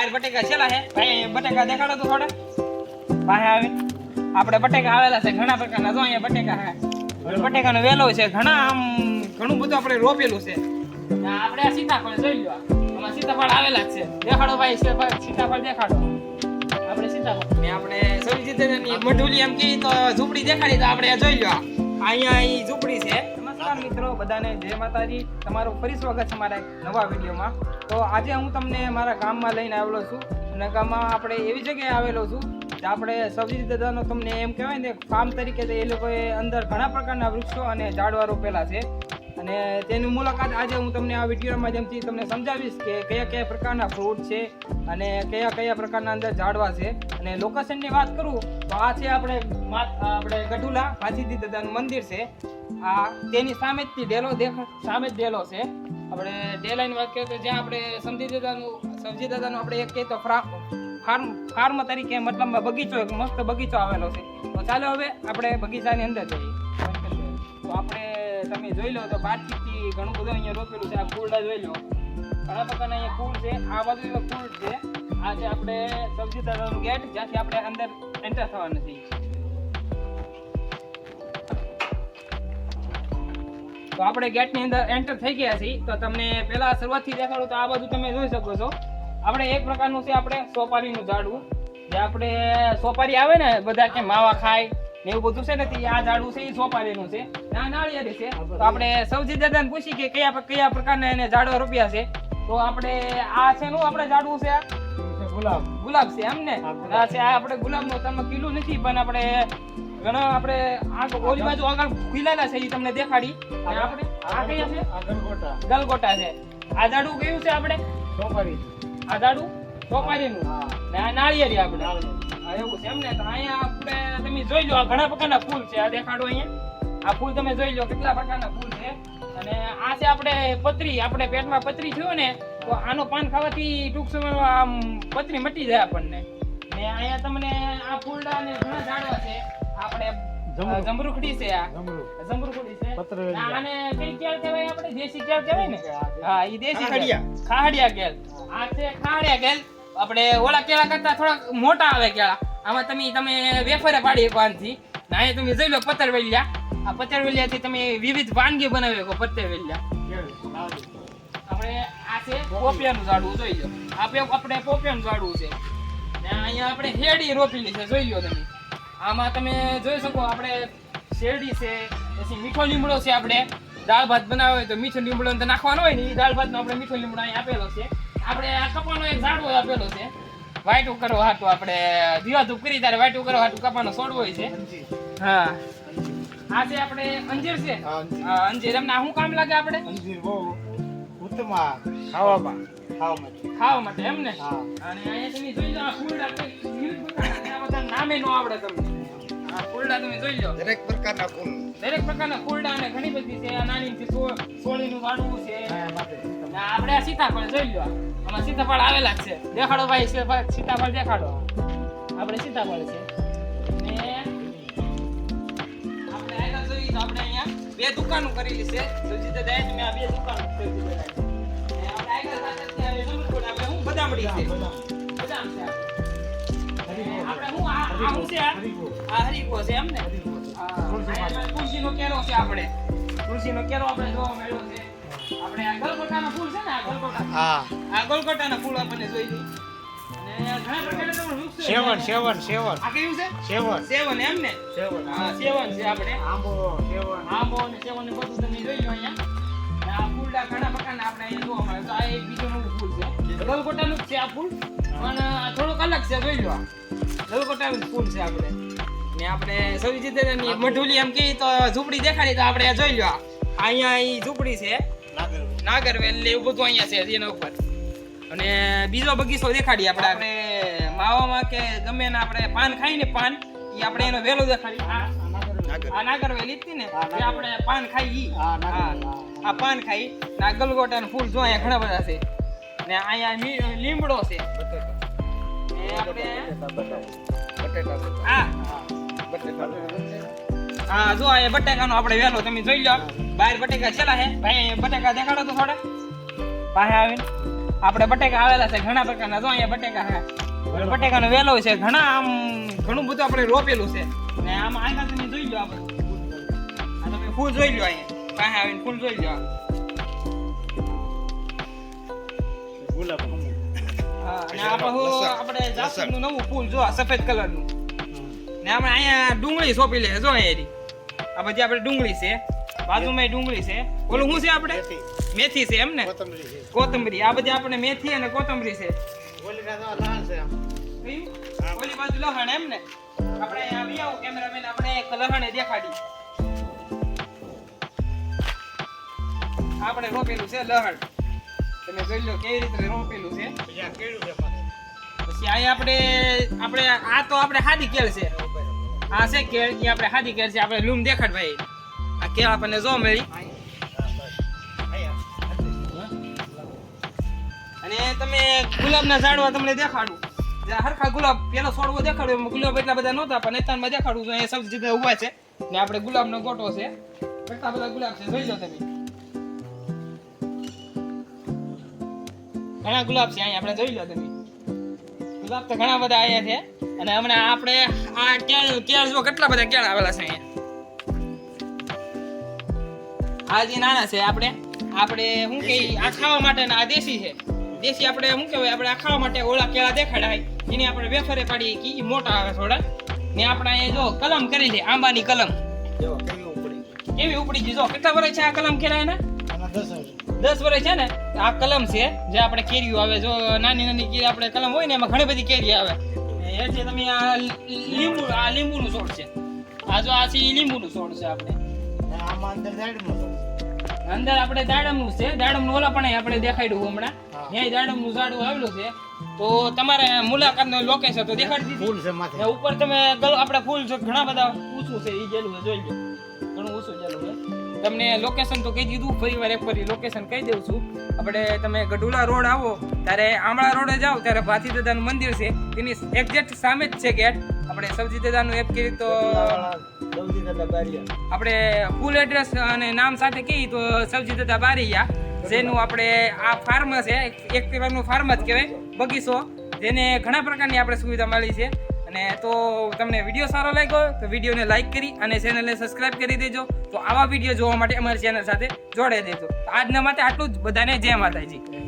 બહાર બટેકા છેલા હે ભાઈ, બટેકા દેખાડો તો થોડા. પાસે આવે. આપણે બટેકા આવેલા છે ઘણા પ્રકારના. જો અહીંયા બટેકા હે બટેકાનો વેલો છે. ઘણા આમ, ઘણું બધું આપણે રોપેલું છે. આપણે આ સીતાફળ જોઈ લો આમાં સીતાફળ આવેલા જ છે. દેખાડો ભાઈ સીતાફળ દેખાડો. આપણે સીતાફળ. ને આપણે સોરી ની મઢુલી એમ કહી તો ઝૂંપડી દેખાડી તો આપણે જોઈ લો અહીંયા અહીં ઝૂંપડી છે. નમસ્કાર મિત્રો, બધાને જય માતાજી. તમારું ફરી સ્વાગત છે મારા નવા વિડીયોમાં. તો આજે હું તમને મારા ગામમાં લઈને આવેલો છું અને ગામમાં આપણે એવી જગ્યાએ આવેલો છું જે આપણે સબ્જી દાદાનો તમને એમ કહેવાય ને ફાર્મ તરીકે એ લોકોએ અંદર ઘણા પ્રકારના વૃક્ષો અને ઝાડવા રોપેલા છે. અને તેની મુલાકાત આજે હું તમને આ વિડીયોના માધ્યમથી તમને સમજાવીશ કે કયા કયા પ્રકારના ફ્રૂટ છે અને કયા કયા પ્રકારના અંદર ઝાડવા છે. અને લોકેશનની વાત કરું, તો આ છે આપણે આપણે ગઢુલા ભાજીદી દાદાનું મંદિર છે. આ તેની સામે જ ડેલો દેખ સામે જ ડેલો છે. આપણે ડેલાની વાત કરીએ તો જ્યાં આપણે સમજી દાદાનું સમજી દાદાનું આપણે એક કહીએ તો ફ્રા- ફાર્મ ફાર્મ તરીકે મતલબમાં બગીચો એક મસ્ત બગીચો આવેલો છે. તો ચાલો હવે આપણે બગીચાની અંદર જઈએ. તો આપણે તમે જોઈ લો તો બારથી ઘણું બધું અહીંયા રોપેલું છે. આ ફૂલડા જોઈ લો. ઘણા પ્રકારના અહીંયા ફૂલ છે. આ બાજુ એવા ફૂલ છે. આ છે આપણે સબ્જી તળાવનું ગેટ, જ્યાંથી આપણે અંદર એન્ટર થવાનું છે. તો આપણે ગેટની અંદર એન્ટર થઈ ગયા છીએ. તો તમને પહેલાં શરૂઆતથી દેખાડું તો આ બાજુ તમે જોઈ શકો છો. આપણે એક પ્રકારનું છે આપણે સોપારીનું ઝાડવું. જે આપણે સોપારી આવે ને, બધા કે માવા ખાય ને એવું બધું છે ને આ ઝાડવું છે એ સોપારેલું છે. ના નાળિયેરી છે. તો આપણે સૌજી દાદાને પૂછી કે કયા કયા પ્રકારના એને ઝાડવા રોપ્યા છે. તો આપણે આ છે નું આપણે ઝાડવું છે? ગુલાબ. ગુલાબ છે એમ ને? આ છે આ આપણે ગુલાબનો તમે કિલો નથી પણ આપણે ઘણા આપણે આ ઓલી બાજુ આગળ ખીલેલા છે એ તમને દેખાડી. આપણે આ કયા છે? ગલગોટા ગલગોટા છે. આ ઝાડું કયું છે આપણે? સોપારી. આ ઝાડું સોપારીનું. ને આ નાળિયેરી આપણે. એવું છે. એમ ને તો અહીંયા આપણે તમે જોઈ લો આ ઘણા પ્રકારના ફૂલ છે. આ દેખાડો અહીંયા. આ ફૂલ તમે જોઈ લો કેટલા પ્રકારના ફૂલ છે. અને આ છે આપણે પતરી. આપણે પેટમાં પતરી થયું ને તો આનો પાન ખાવાથી ટૂંક સમયમાં આમ પતરી મટી જાય આપણને. ને અહીંયા તમને આ ફૂલડા અને ઘણા ઝાડવા છે. આપણે જમરૂખડી છે આ. જમરૂખડી છે. આને કઈ કેળ કહેવાય આપણે? દેશી કેળ કહેવાય ને? હા ઈ દેશી ખાહડિયા. કેળ. કેળ. આ છે ખાહડિયા કેળ. આપણે ઓલા કેળા કરતા થોડાક મોટા આવે કેળા. આમાં તમે તમે વેફરે પાડી એક આનાથી. ને અહીંયા તમે જોઈ લો પતરવેલિયા. આ પતરવેલિયાથી તમે વિવિધ વાનગી બનાવી શકો પતરવેલિયા. આપણે આ છે પોપિયાનું ઝાડવું, જોઈ લો. આપણે આપણે પોપિયાનું ઝાડવું છે. અહીંયા આપણે હેડી રોપેલી છે, જોઈ લો તમે. આમાં તમે જોઈ શકો આપણે શેરડી છે, પછી મીઠો લીમડો છે આપણે. દાળ ભાત બનાવ્યો હોય તો મીઠો લીમડો તો નાખવાનો હોય ને એ દાળ ભાતનો આપણે મીઠો લીમડો અહીં આપેલો છે. આપણે આ કપાનો એક ઝાડવો આપેલો છે. વાઈટું કરવા હાટું આપણે દીવા ધૂપ કરી ત્યારે વાઈટું કરવા હાટું કપાનો છોડવો હોય છે. હા. આ છે આપણે અંજીર છે. અંજીર. એમને શું કામ લાગે આપણે? અંજીર બહુ ઉત્તમ ખાવામાં ખાવા માટે ખાવા એમ ને? અને અહીંયા તમે જોઈ લો ફૂલડા બધા નામે નો આવડે તમને. ફૂલડા તમે જોઈ લો. દરેક પ્રકારના ફૂલ. દરેક પ્રકારના ફૂલડા અને ઘણી બધી છે. આ છે. આપણે આ સીતાફળ જોઈ લો આમાં સીતાફળ આવેલા જ છે. દેખાડો ભાઈ સીતાફળ દેખાડો. આપણે સીતાફળ છે. ને આપણે આગળ જોઈએ તો આપણે અહીંયા બે દુકાનો કરેલી છે. સુજીત દાદાએ તમે આ બે દુકાનો જમરૂખોડ આપણે હું બદામડી છે. બદામ છે આપણે હું આ હું છે આ? હરીકો. છે એમ ને? તુલસી નો કેરો છે આપણે. તુલસીનો કેરો આપણે જોવા મળ્યો છે. આપણે આ ગલગોટાના ફૂલ છે ને આ ગલગોટા. હા. આ ગલગોટાના ફૂલ આપણને જોઈ લી અને ઘણા પ્રકારના તમે વૃક્ષો છે. સેવન સેવન સેવન. આ કયું છે? સેવન. સેવન એમ ને? સેવન. હા સેવન છે આપણે. આંબો સેવન. આંબો અને સેવન ને બધું તમે જોઈ લો અહીંયા. આ ફૂલડા ઘણા પ્રકારના આપણે અહીંયા જોવા મળે. તો આ એક બીજું નવું ફૂલ છે. ગલગોટાનું જ છે આ ફૂલ. પણ આ થોડુંક અલગ છે જોઈ લો આ. ગલગોટાનું ફૂલ છે આપણે. ને આપણે જીતેની મઢુલી એમ કહી તો ઝૂંપડી દેખાડી તો આપણે જોઈ લો અહીંયા ઈ ઝૂંપડી છે. નાગરવેલ ને એવું બધું અહીંયા છે એના ઉપર. અને બીજો બગીચો દેખાડી આપણે. આપણે માવામાં કે ગમે ને આપણે પાન ખાઈ ને પાન એ આપણે એનો વેલો દેખાડી આ નાગર આ નાગરવેલ હતી ને એ આપણે પાન ખાઈ ઈ. આ પાન ખાઈ ને આ ગલગોટા ફૂલ જો અહીંયા ઘણા બધા છે. ને અહીંયા લીમડો છે. આ હા. જો અહીંયા બટાકાનો આપણે વેલો તમે જોઈ લો. બહાર બટેકા છેલા હે ભાઈ બટેકા દેખાડો તો થોડા. પાસે આવીને. આપણે બટેકા આવેલા છે ઘણા પ્રકારના. જો અહીંયા બટેકા છે. હવે બટેકાનો વેલો છે. ઘણા આમ ઘણું બધું આપણે રોપેલું છે. ને આમ આગળ તમે જોઈ લો આપણે. આ તમે ફૂલ જોઈ લો અહીંયા. પાસે આવીને ફૂલ જોઈ લો ગુલાબ હા અને આપણે આપણે જાસૂદનું નવું ફૂલ જો આ સફેદ કલરનું. ને આપણે અહીંયા ડુંગળી સોંપી લે જો અહીંયા આ બધી આપણે ડુંગળી છે. બાજુમાં ડુંગળી છે. ઓલું શું છે આપણે? મેથી, છે એમ ને? કોથમરી આ બધી આપણે મેથી અને કોથમરી છે. ઓલી બાજુ લહણ એમ ને? આપણે આવી આવો કેમેરામેન આપણે એક લહણે દેખાડી. આપણે રોપેલું છે લહણ. તમે જોઈ લો કેવી રીતે રોપેલું છે. પછી અહીંયા આપણે આપણે આ તો આપણે હાદી કેળ છે. આ છે કેળ ઈ આપણે હાદી કેળ છે. આપણે લૂમ દેખાડ ભાઈ. કેળ આપણને જો મળી. અને તમે ગુલાબના ઝાડવા તમને દેખાડું. હરખા ગુલાબ પેલો છોડવો દેખાડ્યો ગુલાબ એટલા બધા નહોતા, પણ એતાનમાં દેખાડું છું, અહીંયા સૌથી જગ્યાએ છે. ને આપણે ગુલાબનો ગોટો છે. એટલા બધા ગુલાબ છે, જોઈ લો તમે. ઘણા ગુલાબ છે અહીંયા, આપણે જોઈ લો તમે. ગુલાબ તો ઘણા બધા અહીંયા છે. અને હમણાં આપણે આ કેળ કેળ જો કેટલા બધા કેળ આવેલા છે અહીંયા? આ જે નાના છે આપણે. આપણે શું કે આ ખાવા માટે આ દેશી છે. દેશી આપણે શું કહેવાય? આપણે આ ખાવા માટે ઓળા કેળા દેખાડાય. એને આપણે વેફરે પાડીએ કે ઈ મોટા આવે થોડા ને આપણે અહીંયા જો કલમ કરી છે આંબાની કલમ. કેવી ઉપડી. ગઈ. જો કેટલા વર્ષ છે આ કલમ કેળા એના? દસ વર્ષ છે ને? આ કલમ છે જે આપણે કેરીઓ આવે. જો નાની નાની કેરી આપણે કલમ હોય ને એમાં ઘણી બધી કેરી આવે. એ છે તમે આ લીંબુ આ લીંબુનું છોડ છે. આ જો આ છે લીંબુનું છોડ છે આપણે. આમાં અંદર આપણે દાડમનું છે. દાડમનું ઓલા પણ આપણે દેખાડ્યું હમણાં. ત્યાં દાડમનું ઝાડું આવેલું છે. તો તમારે મુલાકાતનું લોકેશન તો દેખાડી દીધું. ફૂલ છે માથે. ઉપર તમે ગલ- આપણે ફૂલ છે ઘણા બધા ઊંચું છે ઈ જેલું છે જોઈ લો. ઘણું ઊંચું જેલું છે. તમને લોકેશન તો કહી દીધું. ફરી વાર એક ફરી લોકેશન કહી દઉં છું. આપણે તમે ગઢુલા રોડ આવો ત્યારે આમળા રોડે જાઓ ત્યારે ભાથી દાદાનું મંદિર છે. તેની એક્ઝેક્ટ સામે જ છે ગેટ. આપણે સબજી દાદાનું એપ કરી તો. આપણે ફૂલ એડ્રેસ અને નામ સાથે કહી તો સબજી દાદા બારીયા, જેનું આપણે આ ફાર્મ છે, એક પ્રકારનું ફાર્મ જ કહેવાય, બગીચો, જેને ઘણા પ્રકારની આપણે સુવિધા મળી છે. અને તો તમને વીડિયો સારો લાગ્યો તો વિડીયોને લાઈક કરી અને ચેનલને સબસ્ક્રાઇબ કરી દેજો. તો આવા વીડિયો જોવા માટે અમારી ચેનલ સાથે જોડાઈ દેજો. આજના માટે આટલું જ. બધાને જય માતાજી.